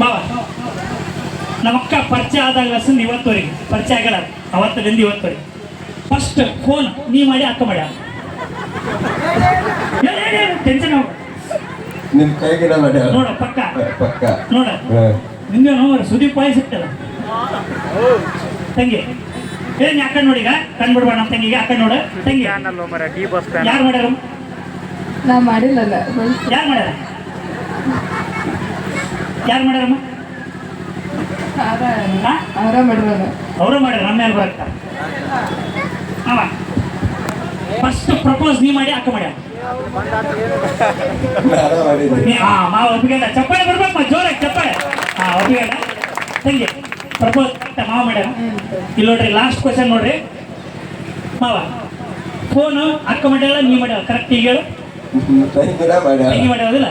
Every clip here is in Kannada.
ಬಾವ ನಮ್ಮ ಅಕ್ಕ ಪರಿಚಯ ಆದಾಗ ಲಸನ್ ಇವತ್ತುವರೆಗೆ. ಪರಿಚಯ ಆಗಲ್ಲ. ಅವತ್ತರಿಂದ ಇವತ್ತುವರೆಗೆ. ಫಸ್ಟ್ ಫೋನ್ ನೀ ಮಾಡಿ ಅಕ್ಕ ಮಾಡ. ಟೆನ್ಷನ್ ನಿಮ್ ಕೈಗೆ ಮಾಡ್ಯಾರ ನೋಡ. ಪಕ್ಕ. ಪಕ್ಕ. ನೋಡ. ನಿಂಗೆ ನೋಡ್ರಿ ಸುದೀಪ್ ಪಾಯ್ ಸಿಗ್ತಲ್ಲ. ತಂಗಿ. ಏನ್ ಯಾಕ ನೋಡಿಗ ಕಣ್ಬಿಡ್ಬೇಡ ನಮ್ಮ ತಂಗಿಗೆ. ಅಕ್ಕ ನೋಡ. ತಂಗಿ. ಚಾನಲ್ ಮರ ಡಿ ಬಸ್ ಯಾರು ಮಾಡ್ಯಾರ? ನಾ ಯಾರು ಮಾಡ್ಯಾರ? ಯಾರು ಮಾಡ್ಯಾರಮ್ಮ? ಅವರ ಮಾಡಿರೋದು ಅವರು ಮಾಡ್ಯಾರ ನಮ್ಮ ಮೇಲೆ ಅವ. ಫಸ್ಟ್ ಪ್ರಪೋಸ್ ನೀ ಮಾಡಿ ಅಕ್ಕ ಮಾಡ್ಯಾರ. ಹಾ ಮಾವ ಒಪ್ಪಿಗೆಲ್ಲ ಚಪ್ಪಾಳೆ ಬರ್ಬೇಕು ಜೋರಾಗಿ ಚಪ್ಪಾಳೆ. ಹಾ ಒಪ್ಪಿಗೆಲ್ಲ ತಂಗಿ ಪ್ರಪೋಸ್ ಮಾವ ಮಾಡ್ಯಾರ. ಇಲ್ಲಿ ನೋಡ್ರಿ ಲಾಸ್ಟ್ ಕ್ವಶನ್ ನೋಡ್ರಿ. ಮಾವ ಫೋನು ಅಕ್ಕ ಮಾಡ್ಯಾಳ ನೀ ಮಾಡ್ಯಾಳ. ಕರೆಕ್ಟ್ ಈಗ ಹೇಳು. ಮಾಡ್ಯಾರ ತಂಗಿ ಮಾಡ್ಯಾವದಿಲ್ಲ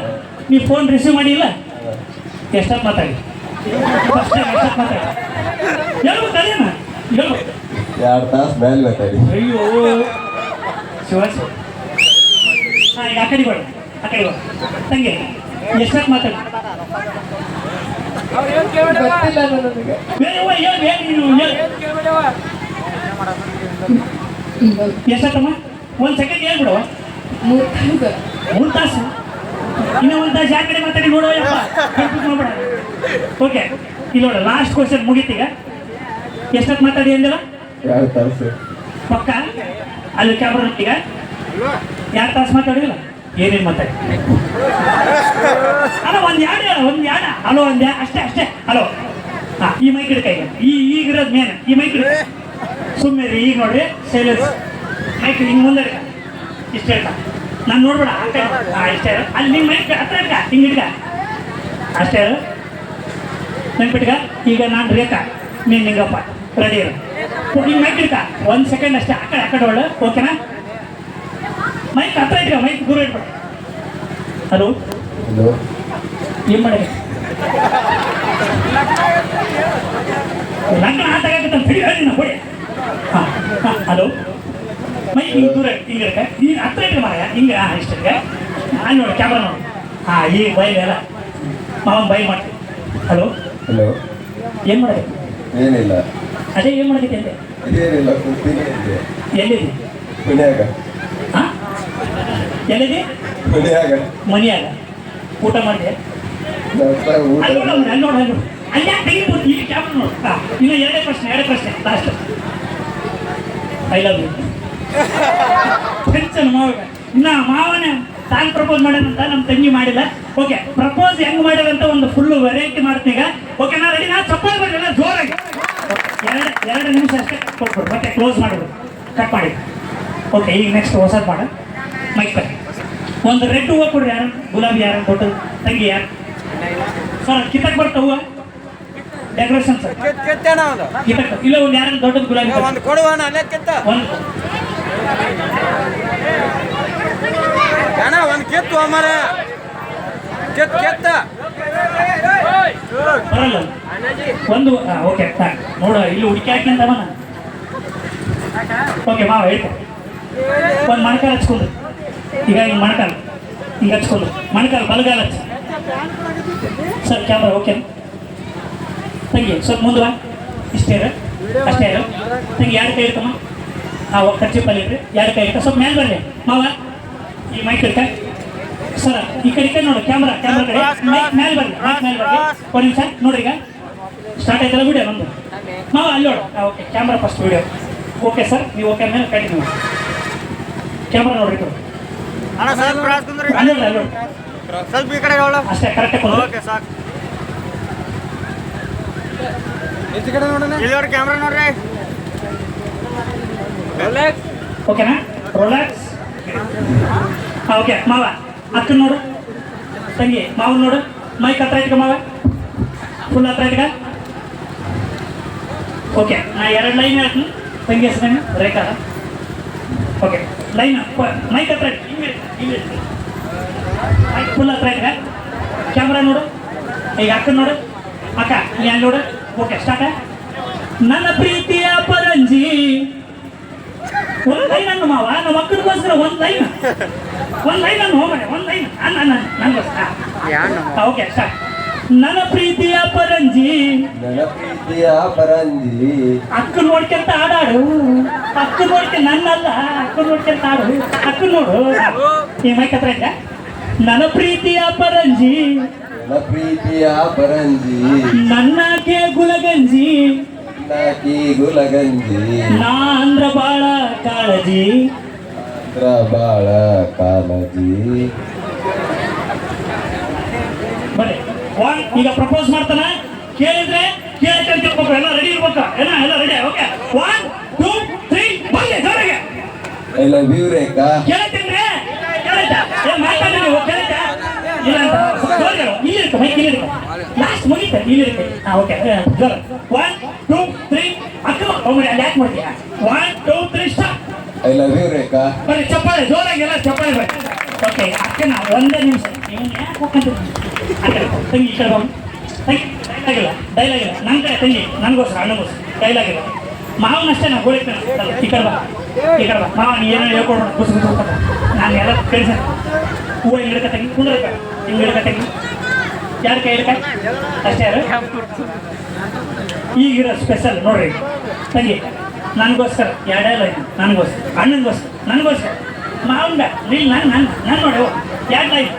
ನೀ ಫೋನ್ ರಿಸೀವ್ ಮಾಡಿಲ್ಲ? ಎಷ್ಟೊತ್ತು ಮಾತಾಡಿ. ಎರಡ್ ತಾಸ್ ಮೇಲೆ ಮಾತಾಡಿ. ಅಯ್ಯೋ. ಶಿವಾಜಿ. ಶಿವ ಹಾಂ ಈಗ ಆ ಕಡೆ ಬೇಡ ಆ ಕಡೆ ಬೇಡ ತಂಗಿ ಎಷ್ಟೊತ್ತು ಮಾತಾಡಿ. ಗೊತ್ತಿಲ್ಲ ನನಗೆ ಹೇಳು ಬೇರೆ ನೀನು ಹೇಳು. ಎಷ್ಟೊತ್ತಮ್ಮ? ಒಂದು ಸೆಕೆಂಡ್ ಹೇಳ್ಬಿಡವ ಮೂರು ತಾಸು. ಮೂರು ತಾಸು? ಇನ್ನೂ ಒಂದು ತಾಸು ಯಾವ ಕಡೆ ಮಾತಾಡಿ ನೋಡುವ ಯಪ್ಪ ಕನ್ಫ್ಯೂಸ್ ಮಾಡ್ಬೇಡ ಓಕೆ ಇಲ್ಲಿ ನೋಡು ಲಾಸ್ಟ್ ಕ್ವಶನ್ ಮುಗೀತೀಗ ಎಷ್ಟೊತ್ತು ಮಾತಾಡಿ ಅಂದಿಲ್ಲ? ಎರಡ್ ತಾಸು. ಪಕ್ಕ? ಅಲ್ಲಿ ಕ್ಯಾಮ್ರಾ ಈಗ. ಎರಡು ತಾಸು ಮಾತಾಡಿಲ್ಲ? ಏನೇನು ಮಾತಾಡಿ? ಅಲ್ಲ ಒಂದು ಯಾಡ ಒಂದು ಯಾಡ. ಹಲೋ ಒಂದು ಅಷ್ಟೇ ಅಷ್ಟೇ. ಹಲೋ ಹಾಂ ಈ ಮೈಕ್ ಹಿಡ್ಕ ಈಗ ಈ ಈಗಿರೋದು ಮೇನ್ ಈ ಮೈಕ್ ಹಿಡ್ಕ ಸುಮ್ಮನೆ ಈಗ ನೋಡ್ರಿ ಸೈಲೆನ್ಸ್ ಮೈಕ್ ಹಿಂಗೆ ಮುಂದೆ ಇಷ್ಟ ಹಿಡ್ಕ ನಾನು ನೋಡ್ಬೇಡ ಆ ಕಡೆ ಹಾಂ ಇಷ್ಟೇ ಇರು. ಅಲ್ಲಿ ನಿಮ್ಮ ಮೈಕ್ ಹತ್ರ ಇಟ್ಕ ಹಿಂಗೆ ಇಟ್ಕ ಅಷ್ಟೇ ಇರು. ನೆನ್ಪಿಟ್ಕ? ಈಗ ನಾನು ರೇಖಾ ನೀನು ನಿಂಗಪ್ಪ ರೆಡಿ ಇರು. ಹಿಂಗೆ ಮೈಕ್ ಇಟ್ಕ ಒಂದು ಸೆಕೆಂಡ್ ಅಷ್ಟೇ ಆ ಕಡೆ ಆ ಕಡೆ ಒಳ್ಳೆ. ಓಕೆನಾ ಮೈಕ್ ಹತ್ರ ಇಟ್ಕ ಮೈಕ್ ಗುರು ಇಟ್ಬೇಡ ಹಲೋ ಹಲೋ ಏನ್ ಮಾಡಿ ಲಗ್ನ ಆಟಾಗತ್ತ ಬಿಡಿ ಹೇಳಿ ನಾ ಕೊಡಿ ಹಾಂ ಹಾಂ ಹಲೋ? ಹಿಂಗೆ ದೂರ ಹಿಂಗೆ ಇರಕ್ಕೆ ಈಗ ಹತ್ರ ಇಟ್ಟು ಮಾರಾಯ ಹಿಂಗೆ. ಹಾಂ ಇಷ್ಟಕ್ಕೆ ಹಾಂ ನೋಡಿ. ಕ್ಯಾಮ್ರಾ ನೋಡಿ ಹಾಂ ಈ ಬೈಲ್ ಎಲ್ಲ ಮಾವನ್ ಬೈ ಮಾಡ್ತೀವಿ ಹಲೋ ಹಲೋ ಏನು ಮಾಡಬೇಕು ಏನಿಲ್ಲ. ಅದೇ ಏನು ಮಾಡಬೇಕು ಅಂತೆ ಏನಿಲ್ಲ ಎಲ್ಲಿದೆ ಮನ್ಯಾಗ. ಹಾಂ ಎಲ್ಲಿದೆ ಮನ್ಯಾಗ. ಮನೆಯಾಗ. ಊಟ ಮಾಡಿದೆ? ಅಲ್ಲಿ ನೋಡು ಅಲ್ಲಿ ನೋಡು ಅಲ್ಲಿ ಅಲ್ಲಿ ಯಾಕೆ ತೆಗಿಬೋದು ಈಗ ಕ್ಯಾಮ್ರಾ ನೋಡು. ಹಾಂ ಇನ್ನು ಎರಡೇ ಪ್ರಶ್ನೆ ಎರಡೇ ಪ್ರಶ್ನೆ. Last I love you tension ಮಾವ ಇನ್ನ ಮಾವನೇ ತಾನು ಪ್ರಪೋಸ್ ಮಾಡ್ಯಾನಂತ ನಮ್ಮ ತಂಗಿ ಮಾಡಿಲ್ಲ. ಓಕೆ ಪ್ರಪೋಸ್ ಹೆಂಗ್ ಮಾಡಿದಂತ ಒಂದು ಫುಲ್ ವೆರೈಟಿ ಮಾಡ್ತೀನಿ ಈಗ. ಓಕೆ ನಾ ರೆಡಿ ನಾ ಚಪ್ಪಾಳೆ ಬರಲಿಲ್ಲ ಜೋರಾಗಿ. ಎರಡು ಎರಡು ನಿಮಿಷ ಅಷ್ಟೇ ಕೊಟ್ಬಿಡು. ಮತ್ತೆ ಕ್ಲೋಸ್ ಮಾಡಿದ್ರು ಕಟ್ ಮಾಡಿ. ಓಕೆ ಈಗ ನೆಕ್ಸ್ಟ್ ಹೊಸದು ಮಾಡ. ಮೈಕ್ ಕಟ್ ಒಂದು ರೆಡ್ ಹೂವು ಕೊಡ್ರಿ ಯಾರು? ಗುಲಾಬಿ ಯಾರು ದೊಡ್ಡದು ತಂಗಿ ಯಾರು? ಸರ್ ಕಿತ್ತಕ್ ಬರ್ತ ಹೂವು? ಡೆಕೋರೇಷನ್ ಸರ್ ಕಿತ್ತಕ್ ಇಲ್ಲ ಒಂದು ಯಾರು ದೊಡ್ಡದು ಗುಲಾಬಿ. ಒಂದು ಕೊಡುವ ಒಂದು. ಅಣ್ಣ, ಒಂದು ಕೆತ್ತು ಅಮರ ಕೆತ್, ಕೆತ್ತ. ಬರಲ್ಲ ಒಂದು ಓಕೆ ನೋಡ, ಇಲ್ಲಿ ಹುಡುಕಿ ಹಾಕಿಂದ ಓಕೆ ಮಾವ ಹೇಳ್ಕೊ. ಒಂದು ಮಣಕಾಲ ಹಚ್ಕೊಂಡು ಈಗ ಹಿಂಗೆ ಮಣಕಾಲ, ಹಿಂಗೆ ಹಚ್ಕೊಂಡು ಮಣಕಾಲ, ಬಲಗಾಲ ಹಚ್ಚ. ಸರ್ ಕ್ಯಾಮ್ರಾ ಓಕೆ ತಂಗಿ, ಸ್ವಲ್ಪ ಮುಂದೆ ಇಷ್ಟೇ ಅಷ್ಟೇ ತಂಗಿ, ಯಾರು ಕೈ ಹಾಂ ಖರ್ಚಿಪ್ಪಲ್ಲಿ ಇರ್ರಿ ಎರಡು ಕೈ ಸ್ವಲ್ಪ ಮೇಲೆ ಬರ್ರಿ. ಮಾವ ಈ ಮೈಕ್ ಇರ್ತ? ಸರ್ ಈ ಕಡೆ ಕಡೆ ನೋಡು ಕ್ಯಾಮ್ರಾ ಕ್ಯಾಮ್ರಾ ಕಡೆ. ಮೈಕ್ ಮೇಲೆ ಬರಲಿ ಮೈಕ್ ಮೇಲೆ ಬರಲಿ ಒಂದು ನಿಮಿಷ ನೋಡ್ರಿ ಈಗ. ಸ್ಟಾರ್ಟ್ ಆಯ್ತಲ್ಲ ವಿಡಿಯೋ ನಮ್ದು? ಮಾವ ಅಲ್ಲಿ ನೋಡು. Okay camera first video okay sir ನೀವು ಓಕೆ ಮೇಲೆ ಕಂಟಿನ್ಯೂ ಕ್ಯಾಮ್ರಾ ನೋಡ್ರಿ. ಅಣ್ಣ ಸ್ವಲ್ಪ ಈ ಕಡೆ ಅಷ್ಟೇ ಕರೆಕ್ಟ್ ಓಕೆ ಸಾಕು ಈ ಕಡೆ ನೋಡೋಣ ಇಲ್ಲಿ ನೋಡಿ ಕ್ಯಾಮ್ರಾ ನೋಡ್ರಿ ಓಕೆನಾ ರಿಲ್ಯಾಕ್ಸ್ ಓಕೆ ಮಾವ ಅಕ್ಕನ ನೋಡು ತಂಗಿ ಮಾವ ನೋಡು ಮೈಕ್ ಹತ್ರ ಇಟ್ಕೊ ಮಾವ ಫುಲ್ ಹತ್ರ ಇಟ್ಕ ಓಕೆ ನಾ ಎರಡು ಲೈನ್ ಹೇಳ್ತೀನಿ ತಂಗಿ ಹೆಸರೇನು ರೇಖಾ ಓಕೆ ಲೈನ್ ಮೈಕ್ ಹತ್ರ ಹಿಂಗೆ ಮೈಕ್ ಫುಲ್ ಹತ್ರ ಇಟ್ಕ ಕ್ಯಾಮ್ರಾ ನೋಡು ಈಗ ಅಕ್ಕ ನೋಡು ಅಕ್ಕ ನೀ ನೋಡು ಓಕೆ ಸ್ಟಾರ್ಟ ನನ್ನ ಪ್ರೀತಿಯ ಪರಂಜಿ ಒಂದ್ ಲೈನ್ ಅನ್ನು ಮಾವ ನಮ್ಮ ಮಕ್ಕಳಿಗೋಸ್ಕರ ಒಂದು ಲೈನ್ ಒಂದು ಲೈನ್ ಅನ್ನು ಹೋಗಣೆ ಒಂದ್ ಲೈನ್ ನನಗೋಸ್ಕರ. ಓಕೆ ಸ್ಟಾರ್ಟ್ ನನ್ನ ಪ್ರೀತಿಯ ಪರಂಜಿ. ನನ್ನ ಪ್ರೀತಿಯ ಪರಂಜಿ. ಅಕ್ಕ ನೋಡ್ಕೊಂತ ಆಡಾಡು. ಅಕ್ಕ ನೋಡ್ಕೆ ನನ್ನಲ್ಲ. ಅಕ್ಕ ನೋಡ್ಕೊಂತ ಆಡು. ಅಕ್ಕ ನೋಡು. ಈ ಮೈಕ್ ಹತ್ರ ಇದ್ದ ನನ್ನ ಪ್ರೀತಿಯ ಪರಂಜಿ. ನನ್ನ ಪ್ರೀತಿಯ ಪರಂಜಿ. ನನ್ನಕ್ಕೆ ಗುಲಗಂಜಿ ನಾಕಿ ಗುಲಗಂಜಿ. ನಾ ಅಂದ್ರ ಬಾಳ ಕಾಳಜಿ. ಅಂದ್ರ ಬಾಳ ಕಾಳಜಿ. ಬರೆ ಒನ್ ಈಗ ಪ್ರಪೋಸ್ ಮಾಡ್ತಾನೆ? ಕೇಳಿದ್ರೆ ಕೇಳಿ ತಿಳ್ಕೊಬೇಕು ಎಲ್ಲ ರೆಡಿ ಇರ್ಬೇಕು? ಎಲ್ಲ ಎಲ್ಲ ready okay one two three ಬನ್ನಿ ಜೋರಾಗೆ. I love you Rekha. ಕೇಳ್ತೀನಿ ಕೇಳ್ತಾ ಮಾತಾಡಿ ನೀವು ಕೇಳ್ತಾ? ಇಲ್ಲ ಅಂತ ಜೋರಾಗೆ. ಇಲ್ಲಿ ಮೈಕ್ ಇಲ್ಲಿ ಇರ್ಕೊ ಲಾಸ್ಟ್ ಮುಗಿತ ಇಲ್ಲಿ ಇರ್ಕೊ ಹಾ ಓಕೆ ಜೋರ ಒನ್ ಟೂ ಒಮ್ಮೆ ಅಲ್ಲಿ ಯಾಕೆ ಮಾಡ್ತೀಯ? One two three start I love you Rekha ಬರ್ರಿ ಚಪ್ಪಾಳೆ ಜೋರಾಗಿ ಎಲ್ಲ ಚಪ್ಪಾಳೆ ಬರ್ರಿ ಓಕೆ ಅಕ್ಕನ ಒಂದೇ ನಿಮಿಷ. ಇವ್ನು ಯಾಕೆ ತಂಗಿ ಈ ಕಡೆ ತಂಗಿ ಡೈಲಾಗಿಲ್ಲ ನನ್ನ ಕಡೆ ತಂಗಿ ನನಗೋಸ್ಕರ ಅಣ್ಣಗೋಸ್ಕರ. ಡೈಲಾಗ್ ಇಲ್ಲ. ಮಾವನಷ್ಟೇ ನಾನು ಗೋಳಿಕ್ತಾನೆ ಈ ಕಡೆ ಬಾ ಈ ಕಡೆ ಬಾ. ಮಾವ ನೀ ಏನೋ ಹೇಳ್ಕೊಡು ಕುಸು ಕುಸು ಅಂತ ನಾನು ಎಲ್ಲ ಕೇಳಿಸ. ಹೂವು ಹಿಂಗೆ ಹಿಡ್ಕ ತಂಗಿ? ಕುಂದ್ರಕ ಹಿಂಗೆ ಹಿಡ್ಕ ತಂಗಿ? ಯಾರ ಕೈ ಹಿಡ್ಕ ಅಷ್ಟೇ ಯಾರು? ಈಗಿರೋ ಸ್ಪೆಷಲ್ ನೋಡ್ರಿ. ತಂಗಿ ನನಗೋಸ್ಕರ, ಎರಡೇ ಲೈನ್. ನನಗೋಸ್ಕರ. ಅಣ್ಣನಿಗೋಸ್ಕರ. ನನಗೋಸ್ಕರ. ಮಾವನ್ಗ ನೀನು ನನ್ನ ನನ್ನ ನಾನು ನೋಡೋ. ಎರಡು ಲೈನ್?